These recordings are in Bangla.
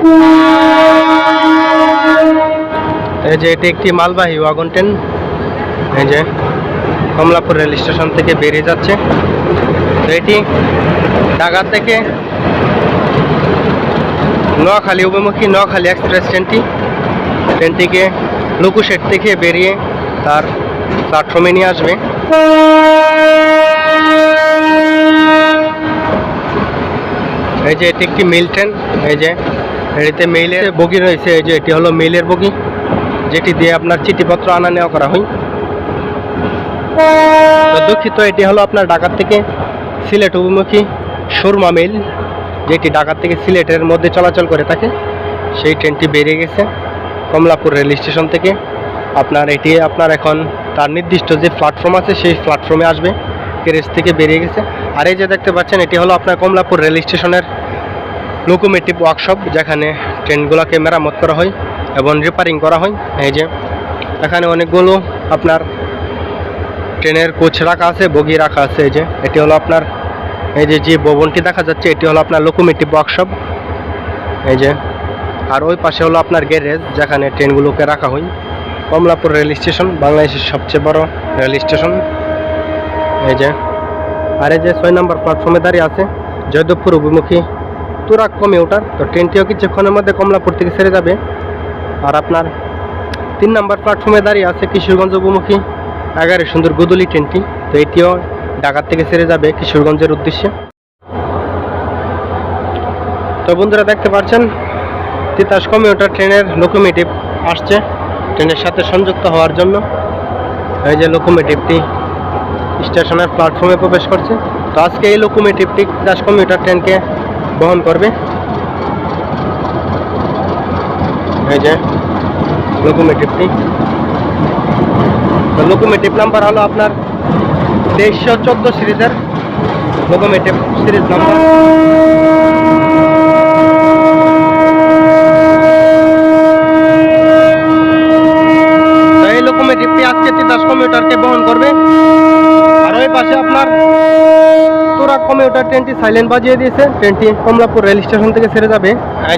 এই যে এটি একটি মালবাহী ওয়াগন ট্রেন এই যে কমলাপুর রেল স্টেশন থেকে বেরিয়ে যাচ্ছে। এটি ঢাকা থেকে নোয়াখালী অভিমুখী নোয়াখালী এক্সপ্রেস ট্রেনটি। ট্রেনটিকে লুকুশেট থেকে বেরিয়ে তার প্ল্যাটফর্মে নিয়ে আসবে। এই যে এটি একটি মেল ট্রেন। এই যে এটিতে মেইলের বগি রয়েছে, এই যে এটি হলো মেইলের বগি যেটি দিয়ে আপনার চিঠিপত্র আনা নেওয়া করা হয়। দুঃখিত, এটি হলো আপনার ঢাকার থেকে সিলেট অভিমুখী সুরমা মেল যেটি ঢাকার থেকে সিলেটের মধ্যে চলাচল করে থাকে। সেই ট্রেনটি বেরিয়ে গেছে কমলাপুর রেল স্টেশন থেকে। আপনার এটি আপনার এখন তার নির্দিষ্ট যে প্ল্যাটফর্ম আছে, সেই প্ল্যাটফর্মে আসবে গ্যারেজ থেকে বেরিয়ে গেছে। আর এই যে দেখতে পাচ্ছেন, এটি হলো আপনার কমলাপুর রেল স্টেশনের লোকোমেটিভ ওয়ার্কশপ যেখানে ট্রেনগুলোকে মেরামত করা হয় এবং রিপেয়ারিং করা হয়। এই যে, এখানে অনেকগুলো আপনার ট্রেনের কোচ রাখা আছে, বগি রাখা আছে। এই যে, এটি হলো আপনার, এই যে যে ভবনটি দেখা যাচ্ছে, এটি হলো আপনার লোকোমেটিভ ওয়ার্কশপ এই যে, আর ওই পাশে হলো আপনার গ্যারেজ যেখানে ট্রেনগুলোকে রাখা হয়। কমলাপুর রেল স্টেশন, বাংলাদেশের সবচেয়ে বড় রেল স্টেশন। এই যে, আর এই যে ছয় নম্বর প্ল্যাটফর্মে দাঁড়িয়ে আছে, জয়দেবপুর অভিমুখী তুরাক কমিউটার তো ট্রেনটিও কিছুক্ষণের মধ্যে কমলাপুর থেকে ছেড়ে যাবে। আর আপনার তিন নম্বর প্ল্যাটফর্মে দাঁড়িয়ে আছে কিশোরগঞ্জ অভিমুখী এগারো সুন্দর গুদুলি ট্রেনটি তো এটিও ঢাকার থেকে ছেড়ে যাবে কিশোরগঞ্জের উদ্দেশ্যে। তো বন্ধুরা দেখতে পাচ্ছেন, তিতাস কমে কমিউটার ট্রেনের লোকোমেটিভ আসছে। ট্রেনের সাথে সংযুক্ত হওয়ার জন্য। এই যে লোকোমেটিভটি স্টেশনের প্ল্যাটফর্মে প্রবেশ করছে। তো আজকে এই লোকোমেটিভটি তিতাস কমিউটার ট্রেনকে বহন করবে। এই যে লোকোমেটিভটি তো লোকোমেটিভ নাম্বার হলো আপনার তেইশশো চোদ্দ সিরিজের লোকোমেটিভ সিরিজ নাম্বার লোকোমেটিভটি আজকে তিতাস কমিউটারকে বহন করবে। আর ওই পাশে আপনার তুরাক কমিউটার ট্রেনটি সাইলেন্ট বাজিয়ে দিয়েছে। ট্রেনটি কমলাপুর রেল স্টেশন থেকে ছেড়ে যাবে।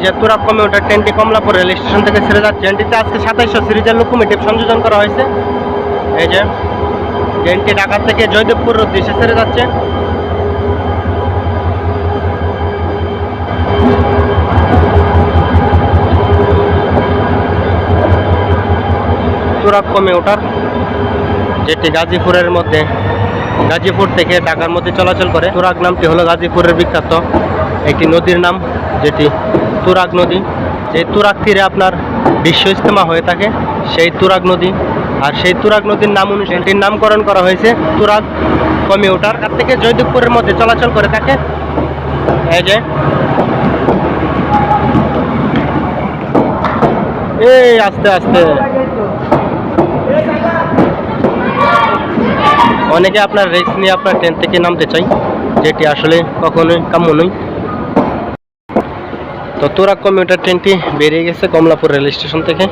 যে তুরাক কমিউটার ট্রেনটি কমলাপুর রেল স্টেশন থেকে ছেড়ে যাচ্ছে। ট্রেনটিতে আজকে সাতাইশশো সিরিজের লোকোমেটিভ সংযোজন করা হয়েছে। এই যে ট্রেনটি ঢাকা থেকে জয়দেবপুর উদ্দেশ্যে ছেড়ে যাচ্ছে। তুরাক কমিউটার যেটি গাজীপুরের মধ্যে গাজীপুর থেকে ঢাকার মধ্যে চলাচল করে। তুরাগ নামটি হলো গাজীপুরের বিখ্যাত একটি নদীর নাম, যেটি তুরাগ নদী। যে তুরাগ তীরে আপনার বিশ্ব ইজতেমা হয়ে থাকে, সেই তুরাগ নদী। আর সেই তুরাগ নদীর নাম অনুসারে এটির নামকরণ করা হয়েছে তুরাগ কমিউটার তার থেকে জয়দেবপুরের মধ্যে চলাচল করে থাকে। এই যে। এই আস্তে আস্তে। অনেকে আপনার রিস্ক নিয়ে আপনার ট্রেন থেকে নামতে চাই, যেটি আসলে কখনোই কাম্য নয়। তো তোরা কমিউটার ট্রেনটি বেরিয়ে গেছে কমলাপুর রেল স্টেশন থেকে?